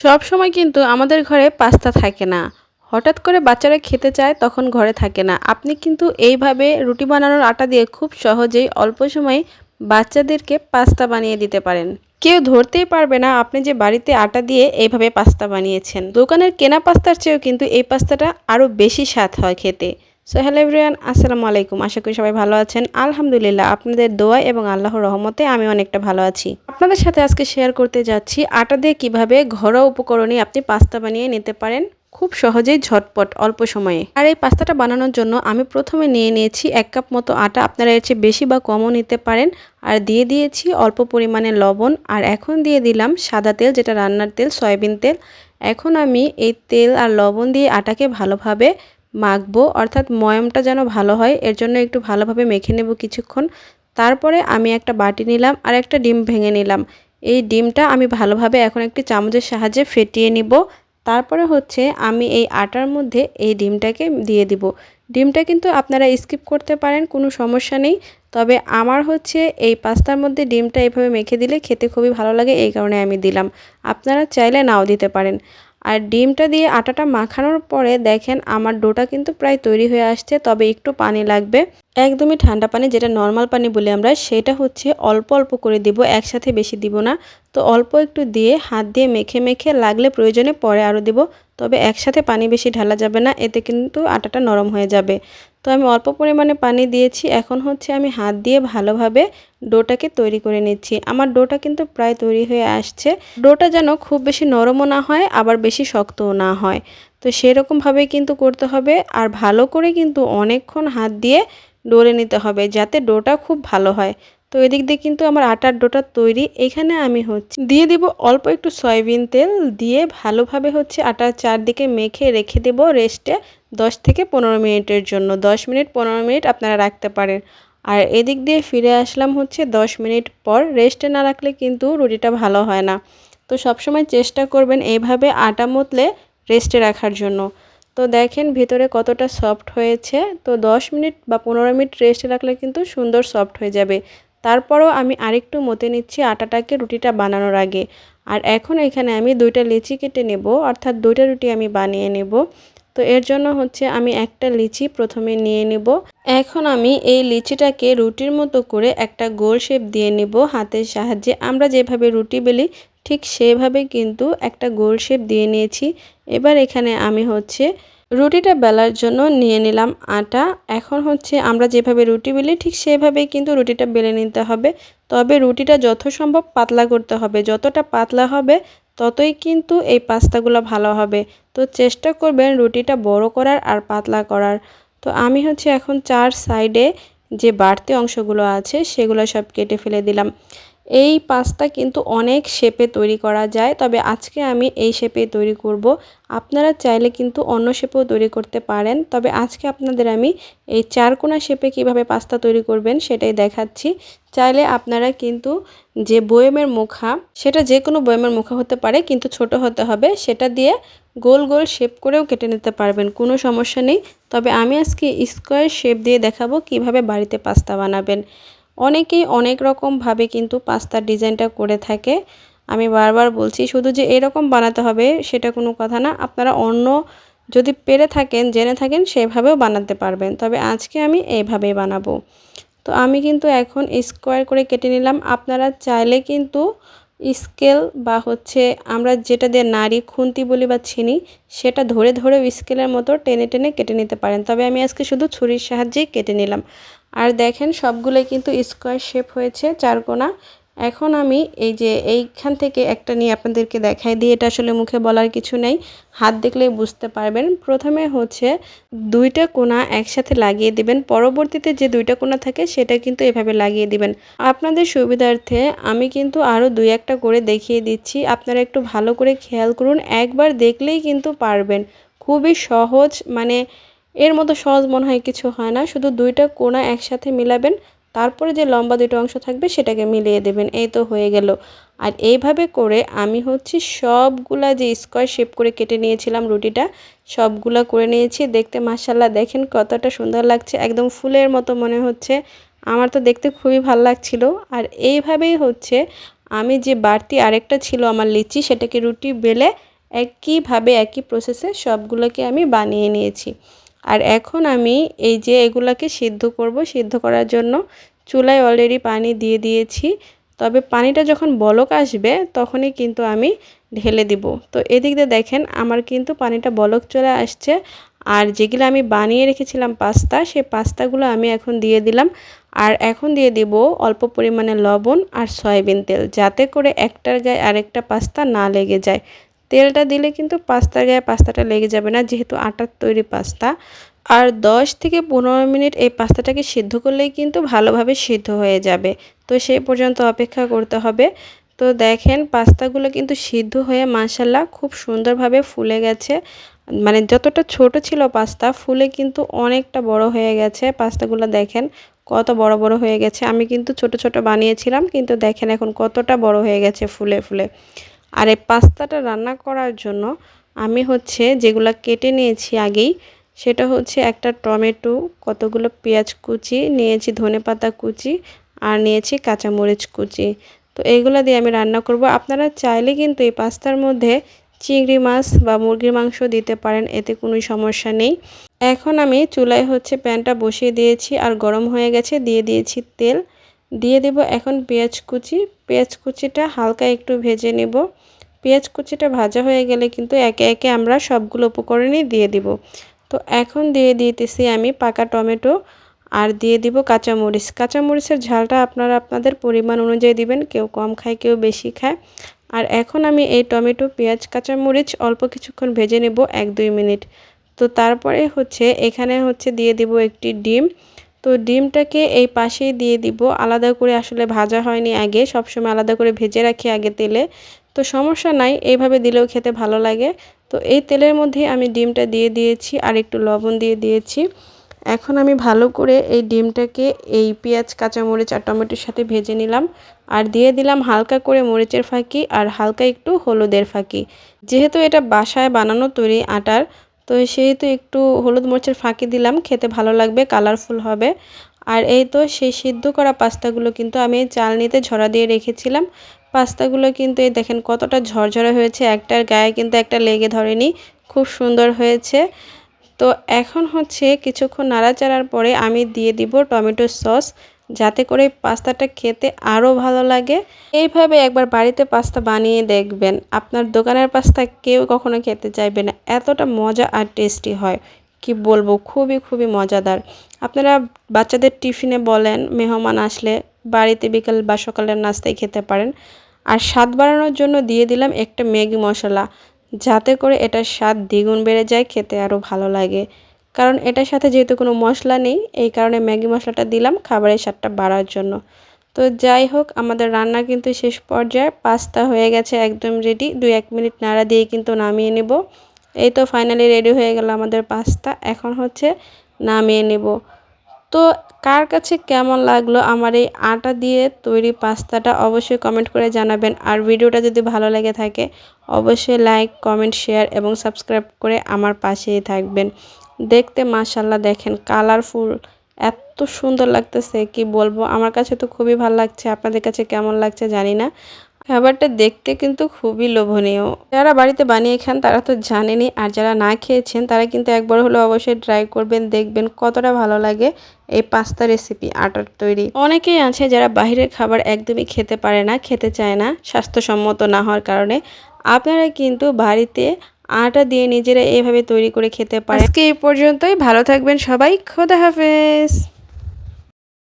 সব সময় কিন্তু আমাদের ঘরে পাস্তা থাকে না। হঠাৎ করে বাচ্চারা খেতে চায় তখন ঘরে থাকে না। আপনি কিন্তু এইভাবে রুটি বানানোর আটা দিয়ে খুব সহজেই অল্প সময়ে বাচ্চাদেরকে পাস্তা বানিয়ে দিতে পারেন। কেউ ধরতেই পারবে না আপনি যে বাড়িতে আটা দিয়ে এইভাবে পাস্তা বানিয়েছেন। দোকানের কেনা পাস্তার চেয়েও কিন্তু এই পাস্তাটা আরও বেশি স্বাদ হয় খেতে। সো হ্যালো এভরিয়ান আসসালামু আলাইকুম। আশা করি সবাই ভালো আছেন। আলহামদুলিল্লাহ, আপনাদের দোয়া এবং আল্লাহর রহমতে আমি অনেকটা ভালো আছি। আপনাদের সাথে আজকে শেয়ার করতে যাচ্ছি, আটা দিয়ে কীভাবে ঘরোয়া উপকরণে আপনি পাস্তা বানিয়ে নিতে পারেন। খুব সহজেই, ঝটপট, অল্প সময়ে। আর এই পাস্তাটা বানানোর জন্য আমি প্রথমে নিয়ে নিয়েছি এক কাপ মতো আটা। আপনারা এর চেয়ে বেশি বা কমও নিতে পারেন। আর দিয়ে দিয়েছি অল্প পরিমাণে লবণ। আর এখন দিয়ে দিলাম সাদা তেল, যেটা রান্নার তেল, সয়াবিন তেল। এখন আমি এই তেল আর লবণ দিয়ে আটাকে ভালোভাবে মাখবো, অর্থাৎ ময়মটা যেন ভালো হয়, এর জন্য একটু ভালোভাবে মেখে নেব কিছুক্ষণ। তারপরে আমি একটা বাটি নিলাম আর একটা ডিম ভেঙে নিলাম। এই ডিমটা আমি ভালোভাবে এখন একটি চামচের সাহায্যে ফেটিয়ে নিব। তারপরে হচ্ছে আমি এই আটার মধ্যে এই ডিমটাকে দিয়ে দিব। ডিমটা কিন্তু আপনারা স্কিপ করতে পারেন, কোনো সমস্যা নেই। তবে আমার হচ্ছে এই পাস্তার মধ্যে ডিমটা এভাবে মেখে দিলে খেতে খুবই ভালো লাগে, এই কারণে আমি দিলাম। আপনারা চাইলে নাও দিতে পারেন। আর ডিমটা দিয়ে আটাটা মাখানোর পরে দেখেন আমার ডোটা কিন্তু প্রায় তৈরি হয়ে আসছে, তবে একটু পানি লাগবে। একদমই ঠান্ডা পানি, যেটা নর্মাল পানি বলি আমরা, সেটা হচ্ছে অল্প অল্প করে দিব, একসাথে বেশি দিব না। তো অল্প একটু দিয়ে হাত দিয়ে মেখে মেখে লাগলে প্রয়োজনে পরে আরও দিব, তবে একসাথে পানি বেশি ঢালা যাবে না, এতে কিন্তু আটাটা নরম হয়ে যাবে। তো আমি অল্প পরিমাণে পানি দিয়েছি। এখন হচ্ছে আমি হাত দিয়ে ভালোভাবে ডোটাকে তৈরি করে নিচ্ছি। আমার ডোটা কিন্তু প্রায় তৈরি হয়ে আসছে। ডোটা যেন খুব বেশি নরমও না হয়, আবার বেশি শক্তও না হয়। তো সেরকমভাবেই কিন্তু করতে হবে। আর ভালো করে কিন্তু অনেকক্ষণ হাত দিয়ে ডলে নিতে হবে যাতে ডোটা খুব ভালো হয়। তো এদিক দিয়ে কিন্তু আমার আটার ডোটা তৈরি। এখানে আমি হচ্ছে দিয়ে দিব অল্প একটু সয়াবিন তেল। দিয়ে ভালোভাবে হচ্ছে আটার চারদিকে মেখে রেখে দেব রেস্টে। দশ থেকে পনেরো মিনিটের জন্য, দশ মিনিট, পনেরো মিনিট আপনারা রাখতে পারেন। আর এদিক দিয়ে ফিরে আসলাম হচ্ছে দশ মিনিট পর রেস্টে না রাখলে কিন্তু রুটিটা ভালো হয় না। তো সবসময় চেষ্টা করবেন এইভাবে আটা মতলে রেস্টে রাখার জন্য। তো দেখেন ভিতরে কতটা সফট হয়েছে। তো দশ মিনিট বা পনেরো মিনিট রেস্টে রাখলে কিন্তু সুন্দর সফট হয়ে যাবে। তারপরও আমি আরেকটু মতে নিচ্ছি আটাটাকে রুটিটা বানানোর আগে। আর এখন এখানে আমি দুইটা লিচি কেটে নেব, অর্থাৎ দুইটা রুটি আমি বানিয়ে নেব। তো এর জন্য হচ্ছে আমি একটা লিচি প্রথমে নিয়ে নেব। এখন আমি এই লিচিটাকে রুটির মতো করে একটা গোল শেপ দিয়ে নেব হাতের সাহায্যে। আমরা যেভাবে রুটি বেলি, ঠিক সেভাবে কিন্তু একটা গোল শেপ দিয়ে নিয়েছি। এবার এখানে আমি হচ্ছে রুটিটা বেলার জন্য নিয়ে নিলাম আটা। এখন হচ্ছে আমরা যেভাবে রুটি বেলি, ঠিক সেভাবেই কিন্তু রুটিটা বেলে নিতে হবে। তবে রুটিটা যথাসম্ভব পাতলা করতে হবে। যতটা পাতলা হবে ততই কিন্তু এই পাস্তাগুলো ভালো হবে। তো চেষ্টা করবেন রুটিটা বড় করার আর পাতলা করার। তো আমি হচ্ছে এখন চার সাইডে যে বাড়তি অংশগুলো আছে সেগুলো সব কেটে ফেলে দিলাম। এই পাস্তা কিন্তু অনেক শেপে তৈরি করা যায়, তবে আজকে আমি এই শেপে তৈরি করব। আপনারা চাইলে কিন্তু অন্য শেপেও তৈরি করতে পারেন, তবে আজকে আপনাদের আমি এই চারকোনা শেপে কীভাবে পাস্তা তৈরি করবেন সেটাই দেখাচ্ছি। চাইলে আপনারা কিন্তু যে বয়েমের মুখা, সেটা যে কোনো বয়েমের মুখা হতে পারে, কিন্তু ছোট হতে হবে, সেটা দিয়ে গোল গোল শেপ করেও কেটে নিতে পারবেন, কোনো সমস্যা নেই। তবে আমি আজকে স্কোয়ার শেপ দিয়ে দেখাবো কীভাবে বাড়িতে পাস্তা বানাবেন। অনেকেই অনেক রকমভাবে কিন্তু পাস্তার ডিজাইনটা করে থাকে। আমি বারবার বলছি, শুধু যে এরকম বানাতে হবে সেটা কোনো কথা না। আপনারা অন্য যদি পেরে থাকেন, জেনে থাকেন, সেভাবেও বানাতে পারবেন। তবে আজকে আমি এইভাবেই বানাবো। তো আমি কিন্তু এখন স্কোয়ার করে কেটে নিলাম। আপনারা চাইলে কিন্তু স্কেল বা হচ্ছে আমরা যেটা দিয়ে নাড়ি, খুন্তি বলি বা ছিনি, সেটা ধরে ধরে স্কেলের মতো টেনে টেনে কেটে নিতে পারেন। তবে আমি আজকে শুধু ছুরির সাহায্যেই কেটে নিলাম। আর দেখেন সবগুলোই কিন্তু স্কোয়ার শেপ হয়েছে চারকোনা এখন আমি এই যে এইখান থেকে একটা নিয়ে আপনাদেরকে দেখাই দিই, এটা আসলে মুখে বলার কিছু নেই, হাত দেখলেই বুঝতে পারবেন। প্রথমে হচ্ছে দুইটা কোনা একসাথে লাগিয়ে দিবেন, পরবর্তীতে যে দুইটা কোনা থাকে সেটা কিন্তু এভাবে লাগিয়ে দিবেন। আপনাদের সুবিধার্থে আমি কিন্তু আরও দুই একটা করে দেখিয়ে দিচ্ছি, আপনারা একটু ভালো করে খেয়াল করুন, একবার দেখলেই কিন্তু পারবেন। খুবই সহজ মানে এর মতো সহজ মনে হয় কিছু হয় না। শুধু দুইটা কোনা একসাথে মিলাবেন, তারপরে যে লম্বা দুটো অংশ থাকবে সেটাকে মিলিয়ে দেবেন। এই তো হয়ে গেল। আর এইভাবে করে আমি হচ্ছে সবগুলা যে স্কোয়ার শেপ করে কেটে নিয়েছিলাম রুটিটা, সবগুলা করে নিয়েছি। দেখতে মাসাল্লাহ দেখেন কতটা সুন্দর লাগছে। একদম ফুলের মতো মনে হচ্ছে। আমার তো দেখতে খুবই ভালো লাগছিল। আর এইভাবেই হচ্ছে আমি যে বাড়তি আরেকটা ছিল আমার লিচি, সেটাকে রুটি বেলে একইভাবে, একই প্রসেসে সবগুলোকে আমি বানিয়ে নিয়েছি। আর এখন আমি এই যে এগুলাকে সিদ্ধ করব, সিদ্ধ করার জন্য চুলায় অলরেডি পানি দিয়ে দিয়েছি। তবে পানিটা যখন বলক আসবে, তখনই কিন্তু আমি ঢেলে দিব। তো এদিক দিয়ে দেখেন, আমার কিন্তু পানিটা বলক চলে আসছে। আর যেগুলো আমি বানিয়ে রেখেছিলাম পাস্তা, সেই পাস্তাগুলো আমি এখন দিয়ে দিলাম। আর এখন দিয়ে দিব অল্প পরিমাণে লবণ আর সয়াবিন তেল, যাতে করে একটার গায়ে আরেকটা পাস্তা না লেগে যায়। তেলটা দিলে কিন্তু পাস্তার গায়ে পাস্তাটা লেগে যাবে না, যেহেতু আটার তৈরি পাস্তা। আর 10 থেকে পনেরো মিনিট এই পাস্তাটাকে সিদ্ধ করলেই কিন্তু ভালোভাবে সিদ্ধ হয়ে যাবে। তো সেই পর্যন্ত অপেক্ষা করতে হবে। তো দেখেন পাস্তাগুলো কিন্তু সিদ্ধ হয়ে মাসাল্লাহ খুব সুন্দরভাবে ফুলে গেছে। মানে যতটা ছোট ছিল পাস্তা, ফুলে কিন্তু অনেকটা বড় হয়ে গেছে। পাস্তাগুলো দেখেন কত বড় বড় হয়ে গেছে। আমি কিন্তু ছোট ছোট বানিয়েছিলাম, কিন্তু দেখেন এখন কতটা বড় হয়ে গেছে ফুলে ফুলে। আর এই পাস্তাটা রান্না করার জন্য আমি হচ্ছে যেগুলো কেটে নিয়েছি আগেই, সেটা হচ্ছে একটা টমেটো, কতগুলো পেঁয়াজ কুচি, নিয়েছি ধনে পাতা কুচি আর নিয়েছি কাঁচামরিচ কুচি। তো এইগুলো দিয়ে আমি রান্না করব। আপনারা চাইলে কিন্তু এই পাস্তার মধ্যে চিংড়ি মাছ বা মুরগির মাংস দিতে পারেন, এতে কোনো সমস্যা নেই। এখন আমি চুলায় হচ্ছে প্যানটা বসিয়ে দিয়েছি আর গরম হয়ে গেছে, দিয়ে দিয়েছি তেল। দিয়ে দেব এখন পেঁয়াজ কুচি। পেঁয়াজ কুচিটা হালকা একটু ভেজে নেব। পেঁয়াজ কুচিটা ভাজা হয়ে গেলে কিন্তু একে একে আমরা সবগুলো উপকরণই দিয়ে দিব। তো এখন দিয়ে দিতেছি আমি পাকা টমেটো আর দিয়ে দিব কাঁচামরিচ। কাঁচামরিচের ঝালটা আপনারা আপনাদের পরিমাণ অনুযায়ী দিবেন, কেউ কম খায়, কেউ বেশি খায়। আর এখন আমি এই টমেটো, পেঁয়াজ, কাঁচামরিচ অল্প কিছুক্ষণ ভেজে নেব এক দুই মিনিট। তো তারপরে হচ্ছে, এখানে হচ্ছে দিয়ে দিব একটি ডিম। তো ডিমটাকে এই পাশেই দিয়ে দিব। আলাদা করে আসলে ভাজা হয়নি আগে, সবসময় আলাদা করে ভেজে রাখি আগে তেলে। তো সমস্যা নাই, এইভাবে দিলেও খেতে ভালো লাগে। তো এই তেলের মধ্যে আমি ডিমটা দিয়ে দিয়েছি আর একটু লবণ দিয়ে দিয়েছি। এখন আমি ভালো করে এই ডিমটাকে এই পেঁয়াজ, কাঁচামরিচ আর টমেটোর সাথে ভেজে নিলাম। আর দিয়ে দিলাম হালকা করে মরিচের ফাঁকি আর হালকা একটু হলুদের ফাঁকি। যেহেতু এটা বাসায় বানানো তৈরি আটার তো সেহেতু একটু হলুদ মরিচের ফাঁকি দিলাম, খেতে ভালো লাগবে কালারফুল হবে। আর এই তো সেই সিদ্ধ করা পাস্তাগুলো কিন্তু আমি চালনিতে ঝরা দিয়ে রেখেছিলাম। পাস্তাগুলো কিন্তু এই দেখেন কতটা ঝরঝরে হয়েছে, একটার গায়ে কিন্তু একটা লেগে ধরেনি, খুব সুন্দর হয়েছে। তো এখন হচ্ছে কিছুক্ষণ নাড়াচাড়ার পরে আমি দিয়ে দিব টমেটো সস। যাতে করে পাস্তাটা খেতে আরও ভালো লাগে। এইভাবে একবার বাড়িতে পাস্তা বানিয়ে দেখবেন। আপনার দোকানের পাস্তা কেউ কখনো খেতে চাইবে না। এতটা মজা আর টেস্টি হয়। কি বলব, খুবই খুবই মজাদার। আপনারা বাচ্চাদের টিফিনে বলেন, মেহমান আসলে বাড়িতে বিকাল বা সকালের নাস্তায় খেতে পারেন। আর স্বাদ বাড়ানোর জন্য দিয়ে দিলাম একটা ম্যাগি মশলা। যাতে করে এটার স্বাদ দ্বিগুণ বেড়ে যায়, খেতে আরও ভালো লাগে। কারণ এটার সাথে যেহেতু কোনো মশলা নেই, এই কারণে ম্যাগি মশলাটা দিলাম খাবারের স্বাদটা বাড়ার জন্য। তো যাই হোক, আমাদের রান্না কিন্তু শেষ পর্যায়ে পাস্তা হয়ে গেছে একদম রেডি দুই এক মিনিট নাড়া দিয়ে কিন্তু নামিয়ে নেব। এই তো ফাইনালি রেডি হয়ে গেল আমাদের পাস্তা। এখন হচ্ছে নামিয়ে নেব। তো কার কাছে কেমন লাগল আমার এই আটা দিয়ে তৈরি পাস্তাটা অবশ্যই কমেন্ট করে জানাবেন। আর ভিডিওটা যদি ভালো লেগে থাকে, অবশ্যই লাইক কমেন্ট শেয়ার এবং সাবস্ক্রাইব করে আমার পাশেই থাকবেন। দেখতে মাশাল্লাহ দেখেন কালারফুল এত সুন্দর লাগতেছে, কি বলব? আমার কাছে তো খুবই ভালো লাগছে, আপনাদের কাছে কেমন লাগছে জানি না। খাবারটা দেখতে কিন্তু খুবই লোভনীয়। যারা বাড়িতে বানিয়ে খান, তারা তো জানেনি আর যারা না খেয়েছেন, তারা কিন্তু একবার হলে অবশ্যই ট্রাই করবেন, দেখবেন কতটা ভালো লাগে এই পাস্তা রেসিপি আটার তৈরি। অনেকেই আছে যারা বাহিরের খাবার একদমই খেতে পারে না, খেতে চায় না, স্বাস্থ্যসম্মত না হওয়ার কারণে। আপনারা কিন্তু বাড়িতে আটা দিয়ে নিজেরা এভাবে তৈরি করে খেতে পারে আজকে এই পর্যন্তই। ভালো থাকবেন সবাই। খোদা হাফেজ।